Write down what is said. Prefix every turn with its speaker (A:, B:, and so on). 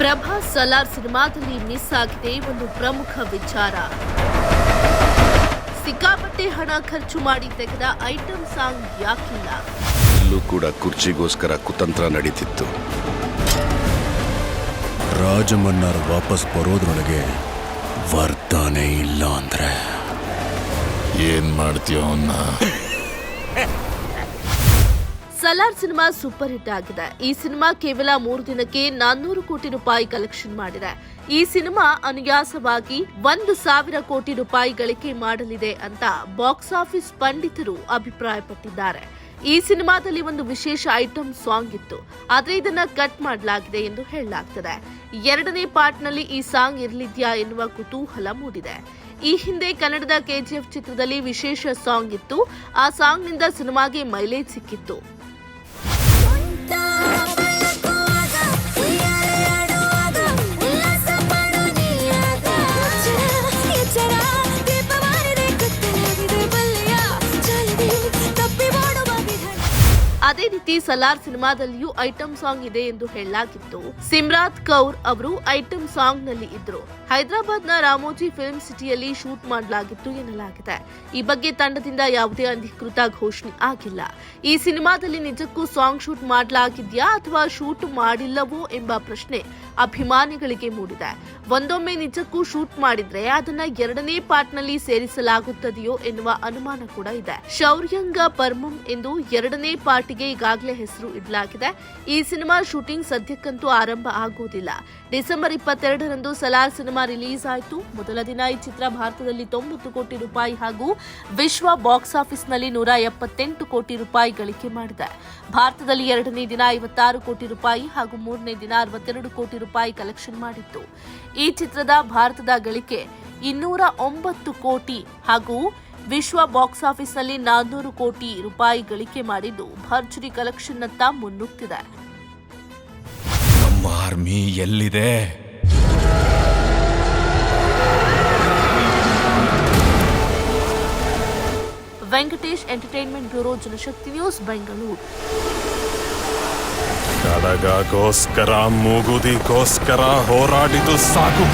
A: ಪ್ರಭಾಸ್ ಸಲಾರ್ ಸಿನಿಮಾದಲ್ಲಿ ಮಿಸ್ ಆಗಿದೆ ಒಂದು ಪ್ರಮುಖ ವಿಚಾರ. ಸಿಕ್ಕಾಪಟ್ಟೆ ಹಣ ಖರ್ಚು ಮಾಡಿ ತೆಗೆದ ಐಟಂ ಸಾಂಗ್ ಯಾಕಿಲ್ಲ.
B: ಇಲ್ಲೂ ಕೂಡ ಕುರ್ಚಿಗೋಸ್ಕರ ಕುತಂತ್ರ ನಡೀತಿತ್ತು.
C: ರಾಜಮನ್ನಾರ್ ವಾಪಸ್ ಬರೋದ್ರೊಳಗೆ ವರ್ತಾನೆ ಇಲ್ಲ ಅಂದ್ರೆ.
D: ಏನ್ ಮಾಡ್ತೀಯ ಅವನ್ನ
A: ಸಲಾರ್ ಸಿನಿಮಾ ಸೂಪರ್ ಹಿಟ್ ಆಗಿದೆ. ಈ ಸಿನಿಮಾ ಕೇವಲ ಮೂರು ದಿನಕ್ಕೆ ನಾನ್ನೂರು ಕೋಟಿ ರೂಪಾಯಿ ಕಲೆಕ್ಷನ್ ಮಾಡಿದೆ. ಈ ಸಿನಿಮಾ ಅನುಯಾಸವಾಗಿ ಒಂದು ಸಾವಿರ ಕೋಟಿ ರೂಪಾಯಿ ಗಳಿಕೆ ಮಾಡಲಿದೆ ಅಂತ ಬಾಕ್ಸ್ ಆಫೀಸ್ ಪಂಡಿತರು ಅಭಿಪ್ರಾಯಪಟ್ಟಿದ್ದಾರೆ. ಈ ಸಿನಿಮಾದಲ್ಲಿ ಒಂದು ವಿಶೇಷ ಐಟಂ ಸಾಂಗ್ ಇತ್ತು. ಆದ್ರೆ ಇದನ್ನ ಕಟ್ ಮಾಡಲಾಗಿದೆ ಎಂದು ಹೇಳಲಾಗ್ತದೆ. ಎರಡನೇ ಪಾರ್ಟ್ನಲ್ಲಿ ಈ ಸಾಂಗ್ ಇರಲಿದ್ಯಾ ಎನ್ನುವ ಕುತೂಹಲ ಮೂಡಿದೆ. ಈ ಹಿಂದೆ ಕನ್ನಡದ ಕೆಜಿಎಫ್ ಚಿತ್ರದಲ್ಲಿ ವಿಶೇಷ ಸಾಂಗ್ ಇತ್ತು. ಆ ಸಾಂಗ್ನಿಂದ ಸಿನಿಮಾಗೆ ಮೈಲೇಜ್ ಸಿಕ್ಕಿತ್ತು. ಅದೇ ರೀತಿ ಸಲಾರ್ ಸಿನಿಮಾದಲ್ಲಿಯೂ ಐಟಂ ಸಾಂಗ್ ಇದೆ ಎಂದು ಹೇಳಲಾಗಿತ್ತು. ಸಿಮ್ರಾತ್ ಕೌರ್ ಅವರು ಐಟಂ ಸಾಂಗ್ನಲ್ಲಿ ಇದ್ರು. ಹೈದರಾಬಾದ್ನ ರಾಮೋಜಿ ಫಿಲ್ಮ್ ಸಿಟಿಯಲ್ಲಿ ಶೂಟ್ ಮಾಡಲಾಗಿತ್ತು ಎನ್ನಲಾಗಿದೆ. ಈ ಬಗ್ಗೆ ತಂಡದಿಂದ ಯಾವುದೇ ಅಧಿಕೃತ ಘೋಷಣೆ ಆಗಿಲ್ಲ. ಈ ಸಿನಿಮಾದಲ್ಲಿ ನಿಜಕ್ಕೂ ಸಾಂಗ್ ಶೂಟ್ ಮಾಡಲಾಗಿದ್ಯಾ ಅಥವಾ ಶೂಟ್ ಮಾಡಿಲ್ಲವೋ ಎಂಬ ಪ್ರಶ್ನೆ ಅಭಿಮಾನಿಗಳಿಗೆ ಮೂಡಿದೆ. ಒಂದೊಮ್ಮೆ ನಿಜಕ್ಕೂ ಶೂಟ್ ಮಾಡಿದ್ರೆ ಅದನ್ನ ಎರಡನೇ ಪಾರ್ಟ್ನಲ್ಲಿ ಸೇರಿಸಲಾಗುತ್ತದೆಯೋ ಎನ್ನುವ ಅನುಮಾನ ಕೂಡ ಇದೆ. ಶೌರ್ಯಂಗ ಪರ್ಮಂ ಎಂದು ಎರಡನೇ ಪಾರ್ಟಿಗೆ ಈಗಾಗಲೇ ಹೆಸರು ಇಡಲಾಗಿದೆ. ಈ ಸಿನಿಮಾ ಶೂಟಿಂಗ್ ಸದ್ಯಕ್ಕಂತೂ ಆರಂಭ ಆಗುವುದಿಲ್ಲ ಡಿಸೆಂಬರ್ ಇಪ್ಪತ್ತೆರಡರಂದು ಸಲಾರ್ ಸಿನಿಮಾ ರಿಲೀಸ್ ಆಯಿತು. ಮೊದಲ ದಿನ ಈ ಚಿತ್ರ ಭಾರತದಲ್ಲಿ ತೊಂಬತ್ತು ಕೋಟಿ ರೂಪಾಯಿ ಹಾಗೂ ವಿಶ್ವ ಬಾಕ್ಸ್ ಆಫೀಸ್ನಲ್ಲಿ ನೂರ ಎಪ್ಪತ್ತೆಂಟು ಕೋಟಿ ರೂಪಾಯಿ ಗಳಿಕೆ ಮಾಡಿದೆ. ಭಾರತದಲ್ಲಿ ಎರಡನೇ ದಿನ ಐವತ್ತಾರು ಕೋಟಿ ರೂಪಾಯಿ ಹಾಗೂ ಮೂರನೇ ದಿನ ಅರವತ್ತೆರಡು ಕೋಟಿ ರೂಪಾಯಿ ಕಲೆಕ್ಷನ್ ಮಾಡಿತ್ತು. ಈ ಚಿತ್ರದ ಭಾರತದ ಗಳಿಕೆ ಇನ್ನೂರ ಒಂಬತ್ತು ಕೋಟಿ ಹಾಗೂ ವಿಶ್ವ ಬಾಕ್ಸ್ ಆಫೀಸ್ನಲ್ಲಿ ನಾನ್ನೂರು ಕೋಟಿ ರೂಪಾಯಿ ಗಳಿಕೆ ಮಾಡಿದ್ದು ಭರ್ಜರಿ ಕಲೆಕ್ಷನ್ನತ್ತ ಮುನ್ನುಗ್ತಿದೆ.
D: ನಮ್ಮ ಆರ್ಮಿ ಎಲ್ಲಿದೆ?
A: Venkatesh entertainment bureau Janashakti news Bengaluru.
D: ಕಡಗಗೋಸ್ಕರ ಮೂಗುದಿಗೋಸ್ಕರ ಹೋರಾಡಿದು ಸಾಕು.